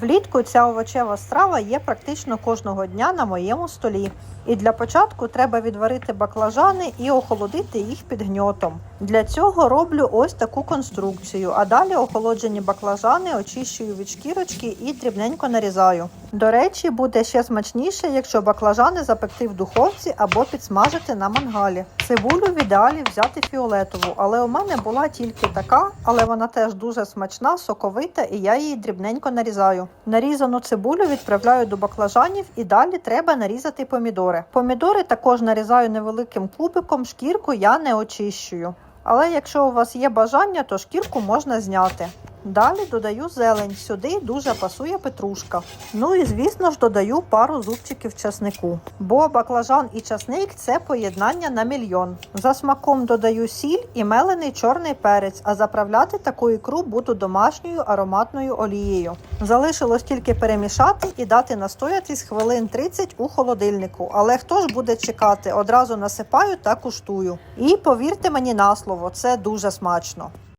Влітку ця овочева страва є практично кожного дня на моєму столі. І для початку треба відварити баклажани і охолодити їх під гньотом. Для цього роблю ось таку конструкцію, а далі охолоджені баклажани очищую від шкірочки і дрібненько нарізаю. До речі, буде ще смачніше, якщо баклажани запекти в духовці або підсмажити на мангалі. Цибулю в ідеалі взяти фіолетову, але у мене була тільки така, але вона теж дуже смачна, соковита, і я її дрібненько нарізаю. Нарізану цибулю відправляю до баклажанів і далі треба нарізати помідори. Помідори також нарізаю невеликим кубиком, шкірку я не очищую. Але якщо у вас є бажання, то шкірку можна зняти. Далі додаю зелень. Сюди дуже пасує петрушка. Ну і звісно ж додаю пару зубчиків часнику. Бо баклажан і часник це поєднання на мільйон. За смаком додаю сіль і мелений чорний перець, а заправляти таку ікру буду домашньою ароматною олією. Залишилось тільки перемішати і дати настоятись хвилин 30 у холодильнику. Але хто ж буде чекати? Одразу насипаю та куштую. І повірте мені на слово, це дуже смачно.